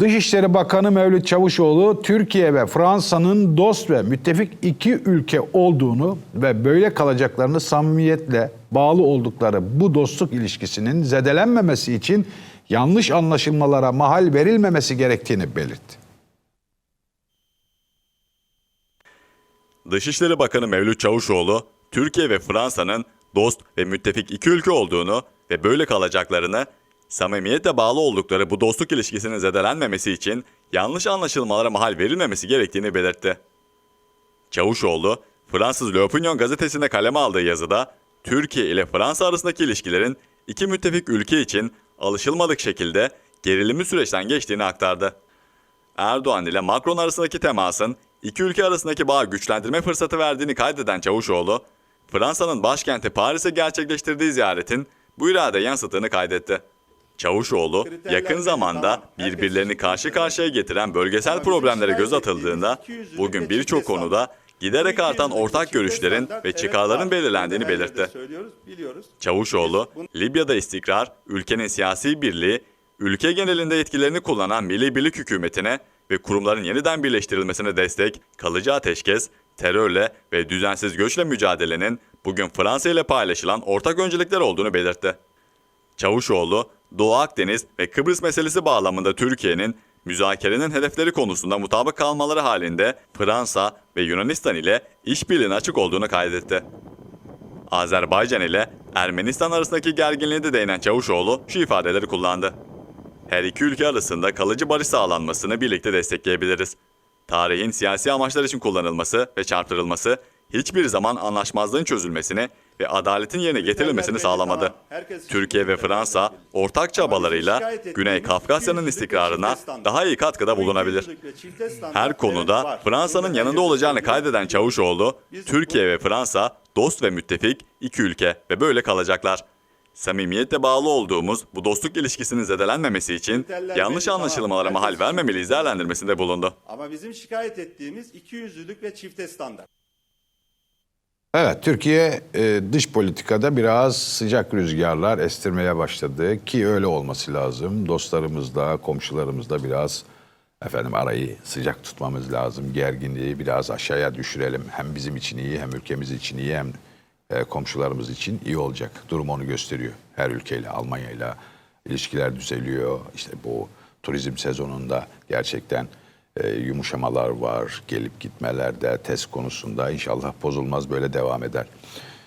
Dışişleri Bakanı Mevlüt Çavuşoğlu, Türkiye ve Fransa'nın dost ve müttefik iki ülke olduğunu ve böyle kalacaklarını samimiyetle bağlı oldukları bu dostluk ilişkisinin zedelenmemesi için yanlış anlaşılmalara mahal verilmemesi gerektiğini belirtti. Dışişleri Bakanı Mevlüt Çavuşoğlu, Türkiye ve Fransa'nın dost ve müttefik iki ülke olduğunu ve böyle kalacaklarını, samimiyetle bağlı oldukları bu dostluk ilişkisinin zedelenmemesi için yanlış anlaşılmalara mahal verilmemesi gerektiğini belirtti. Çavuşoğlu, Fransız Le Opinion gazetesinde kaleme aldığı yazıda, Türkiye ile Fransa arasındaki ilişkilerin iki müttefik ülke için alışılmadık şekilde gerilimli süreçten geçtiğini aktardı. Erdoğan ile Macron arasındaki temasın iki ülke arasındaki bağı güçlendirme fırsatı verdiğini kaydeden Çavuşoğlu, Fransa'nın başkenti Paris'e gerçekleştirdiği ziyaretin bu irade yansıttığını kaydetti. Çavuşoğlu, yakın zamanda birbirlerini karşı karşıya getiren bölgesel problemlere göz atıldığında bugün birçok konuda giderek artan ortak görüşlerin ve çıkarların belirlendiğini belirtti. Çavuşoğlu, Libya'da istikrar, ülkenin siyasi birliği, ülke genelinde yetkilerini kullanan Milli Birlik Hükümeti'ne ve kurumların yeniden birleştirilmesine destek, kalıcı ateşkes, terörle ve düzensiz göçle mücadelenin bugün Fransa ile paylaşılan ortak öncelikler olduğunu belirtti. Çavuşoğlu, Doğu Akdeniz ve Kıbrıs meselesi bağlamında Türkiye'nin müzakerenin hedefleri konusunda mutabık kalmaları halinde Fransa ve Yunanistan ile işbirliğine açık olduğunu kaydetti. Azerbaycan ile Ermenistan arasındaki gerginliğe de değinen Çavuşoğlu şu ifadeleri kullandı. Her iki ülke arasında kalıcı barış sağlanmasını birlikte destekleyebiliriz. Tarihin siyasi amaçlar için kullanılması ve çarptırılması hiçbir zaman anlaşmazlığın çözülmesini ve adaletin yerine getirilmesini sağlamadı. Türkiye ve Fransa ortak çabalarıyla Güney Kafkasya'nın istikrarına daha iyi katkıda bulunabilir. Her konuda Fransa'nın yanında olacağını kaydeden Çavuşoğlu, Türkiye ve Fransa dost ve müttefik iki ülke ve böyle kalacaklar. Samimiyetle bağlı olduğumuz bu dostluk ilişkisinin zedelenmemesi için yanlış anlaşılmalara mahal vermemeliyiz değerlendirmesinde bulundu. Ama bizim şikayet ettiğimiz iki yüzlülük ve çifte standart. Evet, Türkiye e, dış politikada biraz sıcak rüzgarlar estirmeye başladı ki öyle olması lazım. Dostlarımızla, komşularımızla biraz efendim arayı sıcak tutmamız lazım. Gerginliği biraz aşağıya düşürelim. Hem bizim için iyi, hem ülkemiz için iyi, hem e, komşularımız için iyi olacak. Durum onu gösteriyor. Her ülkeyle, Almanya'yla ilişkiler düzeliyor. İşte bu turizm sezonunda gerçekten e, yumuşamalar var. Gelip gitmelerde, test konusunda inşallah bozulmaz böyle devam eder.